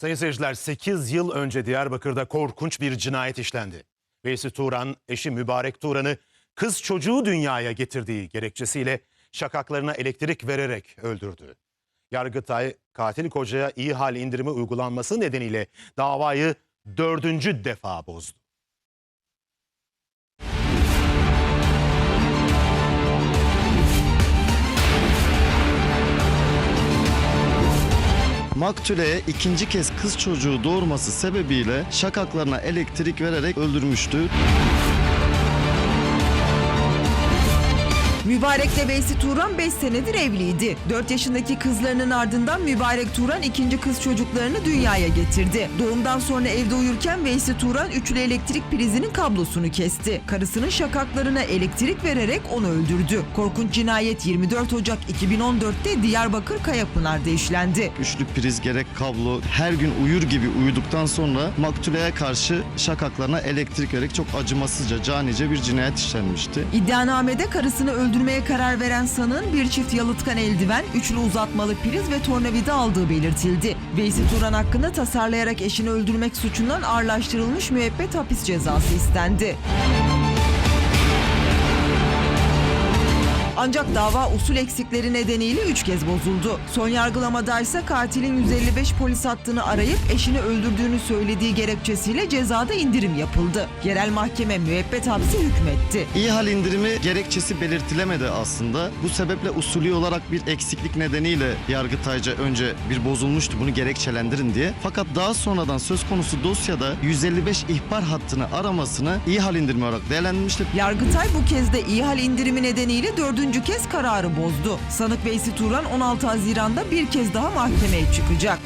Sayın seyirciler 8 yıl önce Diyarbakır'da korkunç bir cinayet işlendi. Veysi Turan eşi Mübarek Turan'ı kız çocuğu dünyaya getirdiği gerekçesiyle şakaklarına elektrik vererek öldürdü. Yargıtay katil kocaya iyi hal indirimi uygulanması nedeniyle davayı dördüncü defa bozdu. Maktuleye ikinci kez kız çocuğu doğurması sebebiyle şakaklarına elektrik vererek öldürmüştü. Mübarek'le Veysi Turan 5 senedir evliydi. 4 yaşındaki kızlarının ardından Mübarek Turan ikinci kız çocuklarını dünyaya getirdi. Doğumdan sonra evde uyurken Veysi Turan üçlü elektrik prizinin kablosunu kesti. Karısının şakaklarına elektrik vererek onu öldürdü. Korkunç cinayet 24 Ocak 2014'te Diyarbakır Kayapınar'da işlendi. Üçlü priz gerek kablo her gün uyur gibi uyuduktan sonra Maktuleye karşı şakaklarına elektrik vererek çok acımasızca, canice bir cinayet işlenmişti. İddianamede karısını öldürmeye karar veren sanığın bir çift yalıtkan eldiven, üçlü uzatmalı priz ve tornavida aldığı belirtildi. Veysi Turan hakkında tasarlayarak eşini öldürmek suçundan ağırlaştırılmış müebbet hapis cezası istendi. Ancak dava usul eksikleri nedeniyle üç kez bozuldu. Son yargılamada ise katilin 155 polis hattını arayıp eşini öldürdüğünü söylediği gerekçesiyle cezada indirim yapıldı. Yerel mahkeme müebbet hapsi hükmetti. İyi hal indirimi gerekçesi belirtilemedi aslında. Bu sebeple usulü olarak bir eksiklik nedeniyle Yargıtayca önce bir bozulmuştu bunu gerekçelendirin diye. Fakat daha sonradan söz konusu dosyada 155 ihbar hattını aramasını iyi hal indirimi olarak değerlendirmişti. Yargıtay bu kez de iyi hal indirimi nedeniyle dördüncü kez kararı bozdu. Sanık Veysi Turan 16 Haziran'da bir kez daha mahkemeye çıkacak.